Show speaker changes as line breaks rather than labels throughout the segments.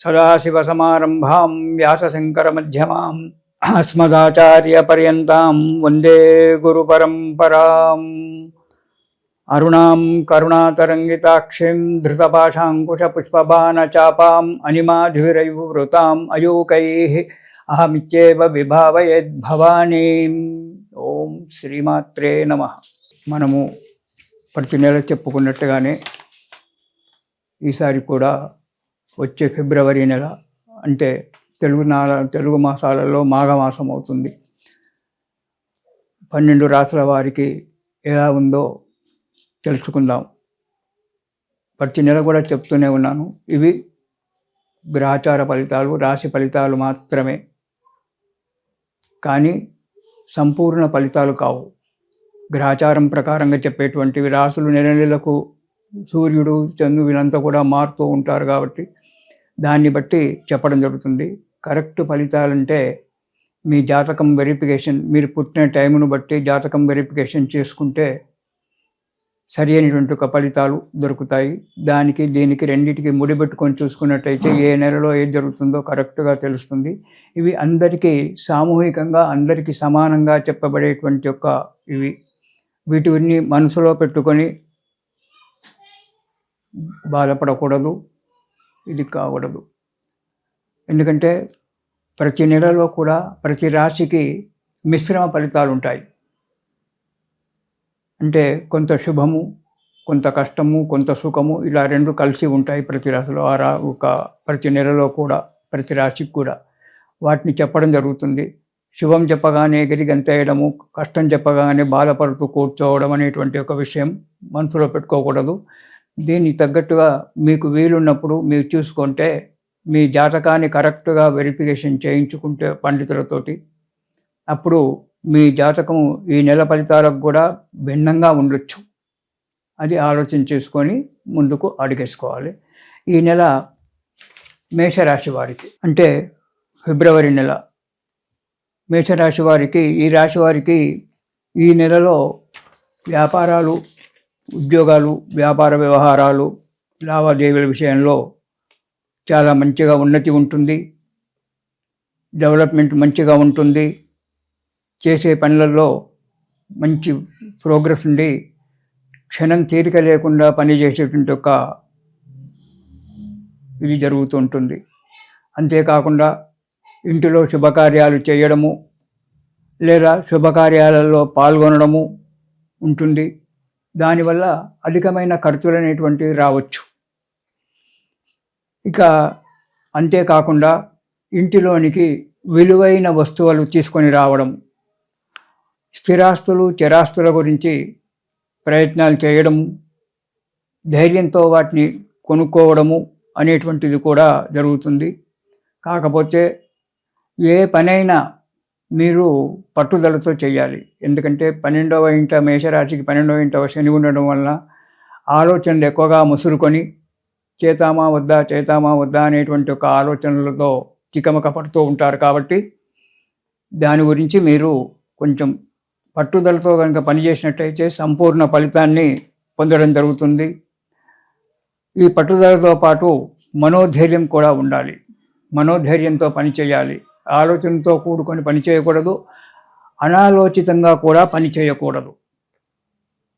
సదాశివసమారంభాం వ్యాసశంకరమధ్యమాం అస్మదాచార్యపర్యంతాం వందే గురుపరంపరాం. అరుణాం కరుణాతరంగితాక్షిం ధృతపాశాంకుశపుష్పబాణచాపాం అనిమాధురైవృతాం అయూకైः అహమిత్యేవ విభావయేద్భవానీం ఓం శ్రీమాత్రే నమ. మనము ప్రతి నెల చెప్పుకున్నట్టుగానే ఈసారి కూడా వచ్చే ఫిబ్రవరి నెల అంటే తెలుగు నాల తెలుగు మాసాలలో మాఘమాసం అవుతుంది. పన్నెండు రాసుల వారికి ఎలా ఉందో తెలుసుకుందాం. ప్రతి నెల కూడా చెప్తూనే ఉన్నాను. ఇవి గ్రహచార ఫలితాలు రాశి ఫలితాలు మాత్రమే. కానీ సంపూర్ణ ఫలితాలు కావు. గ్రహచారం ప్రకారంగా చెప్పేటువంటివి రాసులు నెల నెలకు సూర్యుడు చంద్రుడు వీళ్ళంతా కూడా మారుతూ ఉంటారు కాబట్టి దాన్ని బట్టి చెప్పడం జరుగుతుంది. కరెక్ట్ ఫలితాలంటే మీ జాతకం వెరిఫికేషన్ మీరు పుట్టిన టైంను బట్టి జాతకం వెరిఫికేషన్ చేసుకుంటే సరి అయినటువంటి ఒక ఫలితాలు దొరుకుతాయి. దానికి దీనికి రెండింటికి ముడిపెట్టుకొని చూసుకున్నట్టయితే ఏ నెలలో ఏది జరుగుతుందో కరెక్ట్గా తెలుస్తుంది. ఇవి అందరికీ సామూహికంగా అందరికీ సమానంగా చెప్పబడేటువంటి ఒక ఇవి. వీటిని మనసులో పెట్టుకొని బాధపడకూడదు. ఇది కాకూడదు. ఎందుకంటే ప్రతి నెలలో కూడా ప్రతి రాశికి మిశ్రమ ఫలితాలు ఉంటాయి. అంటే కొంత శుభము కొంత కష్టము కొంత సుఖము ఇలా రెండు కలిసి ఉంటాయి ప్రతి రాశిలో ఆ రా ఒక ప్రతి నెలలో కూడా ప్రతి రాశికి కూడా. వాటిని చెప్పడం జరుగుతుంది. శుభం చెప్పగానే ఎగిరి కష్టం చెప్పగానే బాధపడుతూ కూర్చోవడం అనేటువంటి ఒక విషయం మనసులో పెట్టుకోకూడదు. దీనికి తగ్గట్టుగా మీకు వీలున్నప్పుడు మీరు చూసుకుంటే మీ జాతకాన్ని కరెక్ట్గా వెరిఫికేషన్ చేయించుకుంటే పండితులతోటి అప్పుడు మీ జాతకం ఈ నెల ఫలితాలకు కూడా భిన్నంగా ఉండొచ్చు. అది ఆలోచన చేసుకొని ముందుకు అడిగేసుకోవాలి. ఈ నెల మేషరాశి వారికి అంటే ఫిబ్రవరి నెల మేషరాశి వారికి ఈ రాశి వారికి ఈ నెలలో వ్యాపారాలు ఉద్యోగాలు వ్యాపార వ్యవహారాలు లావాదేవీల విషయంలో చాలా మంచిగా ఉన్నతి ఉంటుంది. డెవలప్మెంట్ మంచిగా ఉంటుంది. చేసే పనులలో మంచి ప్రోగ్రెస్ ఉండి క్షణం తీరిక లేకుండా పనిచేసేటువంటి ఒక ఇది జరుగుతూ ఉంటుంది. అంతేకాకుండా ఇంటిలో శుభకార్యాలు చేయడము లేదా శుభకార్యాలలో పాల్గొనడము ఉంటుంది. దానివల్ల అధికమైన ఖర్చులు అనేటువంటివి రావచ్చు. ఇక అంతేకాకుండా ఇంటిలోనికి విలువైన వస్తువులు తీసుకొని రావడం స్థిరాస్తులు చిరాస్తుల గురించి ప్రయత్నాలు చేయడము ధైర్యంతో వాటిని కొనుక్కోవడము అనేటువంటిది కూడా జరుగుతుంది. కాకపోతే ఏ పనైనా మీరు పట్టుదలతో చేయాలి. ఎందుకంటే పన్నెండవ ఇంట మేషరాశికి పన్నెండవ ఇంట శని ఉండడం వల్ల ఆలోచనలు ఎక్కువగా ముసురుకొని చేతామా వద్దా చేతామా వద్దా అనేటువంటి ఒక ఆలోచనలతో చికమక పడుతూ ఉంటారు కాబట్టి దాని గురించి మీరు కొంచెం పట్టుదలతో కనుక పనిచేసినట్టయితే సంపూర్ణ ఫలితాన్ని పొందడం జరుగుతుంది. ఈ పట్టుదలతో పాటు మనోధైర్యం కూడా ఉండాలి. మనోధైర్యంతో పనిచేయాలి ఆలోచనతో కూడుకొని పని చేయకూడదు. అనాలోచితంగా కూడా పని చేయకూడదు.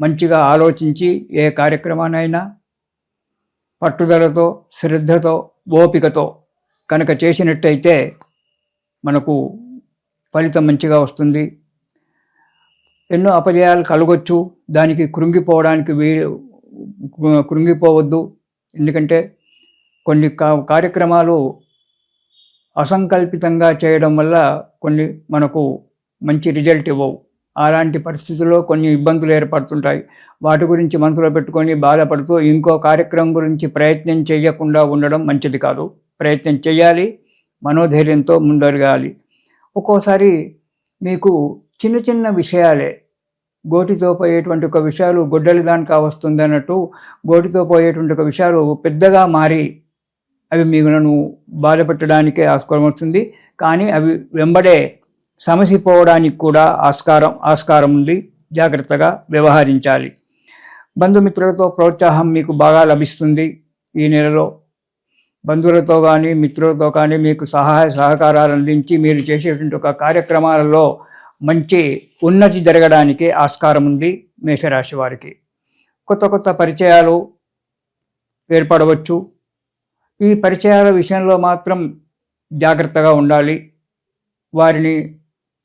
మంచిగా ఆలోచించి ఏ కార్యక్రమానైనా పట్టుదలతో శ్రద్ధతో ఓపికతో కనుక చేసినట్టయితే మనకు ఫలితం మంచిగా వస్తుంది. ఎన్నో అపజయాలు కలగొచ్చు. దానికి కృంగిపోవడానికి వీ కృంగిపోవద్దు. ఎందుకంటే కొన్ని కార్యక్రమాలు అసంకల్పితంగా చేయడం వల్ల కొన్ని మనకు మంచి రిజల్ట్ ఇవ్వవు. అలాంటి పరిస్థితుల్లో కొన్ని ఇబ్బందులు ఏర్పడుతుంటాయి. వాటి గురించి మనసులో పెట్టుకొని బాధపడుతూ ఇంకో కార్యక్రమం గురించి ప్రయత్నం చేయకుండా ఉండడం మంచిది కాదు. ప్రయత్నం చేయాలి మనోధైర్యంతో ముందరగాలి. ఒక్కోసారి మీకు చిన్న చిన్న విషయాలే గోటితో పోయేటువంటి ఒక విషయాలు గొడ్డలి దానికా వస్తుంది అన్నట్టు గోటితో పోయేటువంటి ఒక విషయాలు పెద్దగా మారి అవి మిగులను బాధపెట్టడానికే ఆస్కారం వస్తుంది. కానీ అవి వెంబడే సమసిపోవడానికి కూడా ఆస్కారం ఆస్కారం ఉంది జాగ్రత్తగా వ్యవహరించాలి. బంధుమిత్రులతో ప్రోత్సాహం మీకు బాగా లభిస్తుంది ఈ నెలలో. బంధువులతో కానీ మిత్రులతో కానీ మీకు సహాయ సహకారాలు అందించి మీరు చేసేటువంటి ఒక కార్యక్రమాలలో మంచి ఉన్నతి జరగడానికి ఆస్కారం ఉంది మేషరాశి వారికి. కొత్త కొత్త పరిచయాలు ఏర్పడవచ్చు. ఈ పరిచయాల విషయంలో మాత్రం జాగ్రత్తగా ఉండాలి. వారిని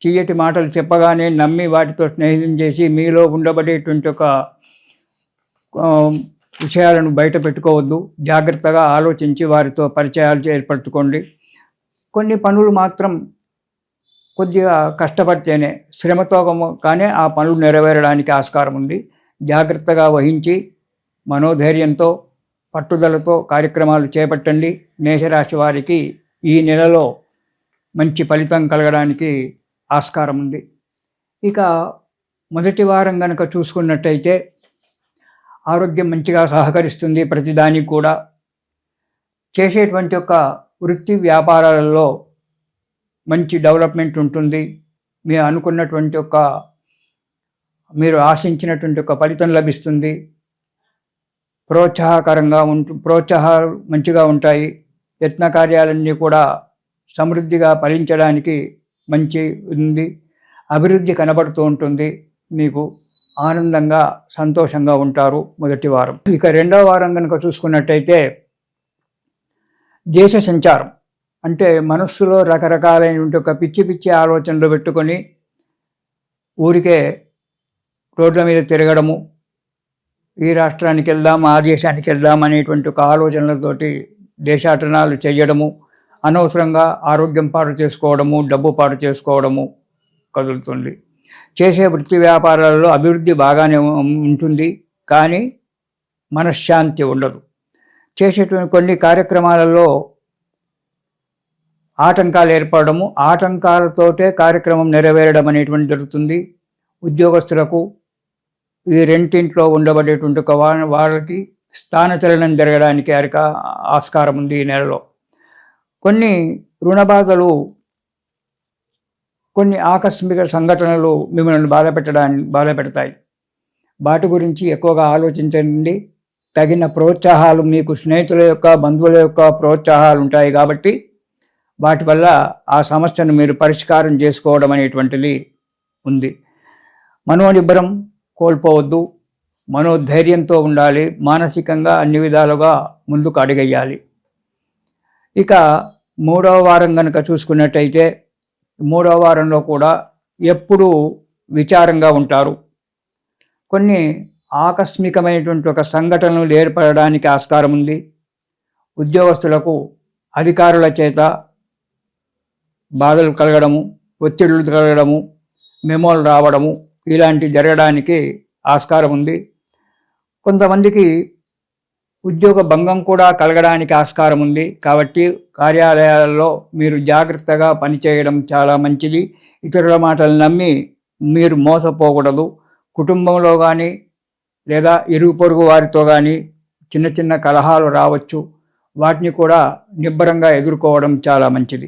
చీయటి మాటలు చెప్పగానే నమ్మి వాటితో స్నేహితం చేసి మీలో ఉండబడేటువంటి ఒక విషయాలను బయట పెట్టుకోవద్దు. జాగ్రత్తగా ఆలోచించి వారితో పరిచయాలు ఏర్పరచుకోండి. కొన్ని పనులు మాత్రం కొద్దిగా కష్టపడితేనే శ్రమతో కానీ ఆ పనులు నెరవేరడానికి ఆస్కారం ఉంది. జాగ్రత్తగా వహించి మనోధైర్యంతో పట్టుదలతో కార్యక్రమాలు చేపట్టండి. మేషరాశి వారికి ఈ నెలలో మంచి ఫలితం కలగడానికి ఆస్కారం ఉంది. ఇక మొదటి వారం కనుక చూసుకున్నట్టయితే ఆరోగ్యం మంచిగా సహకరిస్తుంది ప్రతిదానికి కూడా. చేసేటువంటి ఒక వృత్తి వ్యాపారాలలో మంచి డెవలప్మెంట్ ఉంటుంది. మీరు అనుకున్నటువంటి ఒక మీరు ఆశించినటువంటి ఒక ఫలితం లభిస్తుంది. ప్రోత్సాహకరంగా ఉంటు ప్రోత్సాహాలు మంచిగా ఉంటాయి. యత్న కార్యాలన్నీ కూడా సమృద్ధిగా ఫలించడానికి మంచి ఉంది. అభివృద్ధి కనబడుతూ ఉంటుంది. మీకు ఆనందంగా సంతోషంగా ఉంటారు మొదటి వారం. ఇక రెండవ వారం కనుక చూసుకున్నట్టయితే దేశ సంచారం. అంటే మనస్సులో రకరకాలైనటువంటి ఒక పిచ్చి పిచ్చి ఆలోచనలు పెట్టుకొని ఊరికే రోడ్ల మీద తిరగడము ఈ రాష్ట్రానికి వెళ్దాం ఆ దేశానికి వెళ్దాం అనేటువంటి ఒక ఆలోచనలతోటి దేశాటనాలు చేయడము అనవసరంగా ఆరోగ్యం పాడు చేసుకోవడము డబ్బు పాడు చేసుకోవడము కదులుతుంది. చేసే వృత్తి వ్యాపారాలలో అభివృద్ధి బాగానే ఉంటుంది కానీ మనశ్శాంతి ఉండదు. చేసేటువంటి కొన్ని కార్యక్రమాలలో ఆటంకాలు ఏర్పడము ఆటంకాలతోటే కార్యక్రమం నెరవేరడం అనేటువంటి జరుగుతుంది. ఉద్యోగస్తులకు ఈ రెంటింట్లో ఉండబడేటువంటి ఒక వా- వాళ్ళకి స్థానచలనం జరగడానికి అరిక ఆస్కారం ఉంది ఈ నెలలో. కొన్ని రుణ బాధలు కొన్ని ఆకస్మిక సంఘటనలు మిమ్మల్ని బాధ బాధపెడతాయి బాధ పెడతాయి. వాటి గురించి ఎక్కువగా ఆలోచించండి. తగిన ప్రోత్సాహాలు మీకు స్నేహితుల యొక్క బంధువుల యొక్క ప్రోత్సాహాలు ఉంటాయి కాబట్టి వాటి వల్ల ఆ సమస్యను మీరు పరిష్కారం చేసుకోవడం అనేటువంటిది ఉంది. మనోనిబ్బరం కోల్పోవద్దు. మనోధైర్యంతో ఉండాలి. మానసికంగా అన్ని విధాలుగా ముందుకు అడుగేయాలి. ఇక మూడవ వారం కనుక చూసుకున్నట్టయితే మూడవ వారంలో కూడా ఎప్పుడూ విచారంగా ఉంటారు. కొన్ని ఆకస్మికమైనటువంటి ఒక సంఘటనలు ఏర్పడడానికి ఆస్కారం ఉంది. ఉద్యోగస్తులకు అధికారుల చేత బాధలు కలగడము ఒత్తిడులు కలగడము మెమోలు రావడము ఇలాంటి జరగడానికి ఆస్కారం ఉంది. కొంతమందికి ఉద్యోగ భంగం కూడా కలగడానికి ఆస్కారం ఉంది. కాబట్టి కార్యాలయాలలో మీరు జాగ్రత్తగా పనిచేయడం చాలా మంచిది. ఇతరుల మాటలు నమ్మి మీరు మోసపోకూడదు. కుటుంబంలో కానీ లేదా ఇరుగు పొరుగు వారితో కానీ చిన్న చిన్న కలహాలు రావచ్చు. వాటిని కూడా నిబ్బరంగా ఎదుర్కోవడం చాలా మంచిది.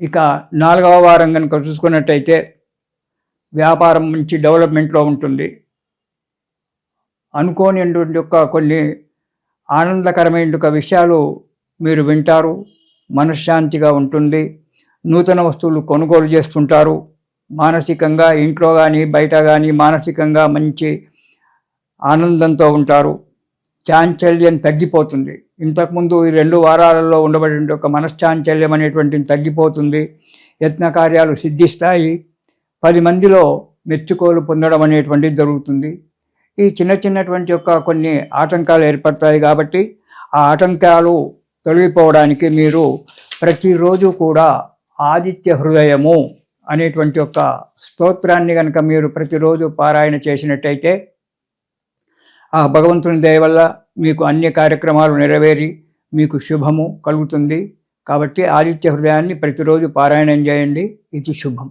ఇక నాలుగవ వారం కనుక చూసుకున్నట్టయితే వ్యాపారం మంచి డెవలప్మెంట్లో ఉంటుంది. అనుకోనిటువంటి యొక్క కొన్ని ఆనందకరమైన ఒక విషయాలు మీరు వింటారు. మనశ్శాంతిగా ఉంటుంది. నూతన వస్తువులు కొనుగోలు చేస్తుంటారు. మానసికంగా ఇంట్లో కానీ బయట కానీ మానసికంగా మంచి ఆనందంతో ఉంటారు. చాంచల్యం తగ్గిపోతుంది. ఇంతకుముందు ఈ రెండు వారాలలో ఉండబడిన ఒక మనశ్చాంచల్యం అనేటువంటిది తగ్గిపోతుంది. యత్న కార్యాలు సిద్ధిస్తాయి. పది మందిలో మెచ్చుకోలు పొందడం అనేటువంటిది జరుగుతుంది. ఈ చిన్న చిన్నటువంటి యొక్క కొన్ని ఆటంకాలు ఏర్పడతాయి కాబట్టి ఆ ఆటంకాలు తొలగిపోవడానికి మీరు ప్రతిరోజు కూడా ఆదిత్య హృదయము అనేటువంటి ఒక స్తోత్రాన్ని కనుక మీరు ప్రతిరోజు పారాయణ చేసినట్టయితే ఆ భగవంతుని దయ వల్ల మీకు అన్ని కార్యక్రమాలు నెరవేరి మీకు శుభము కలుగుతుంది. కాబట్టి ఆదిత్య హృదయాన్ని ప్రతిరోజు పారాయణం చేయండి. ఇది శుభం.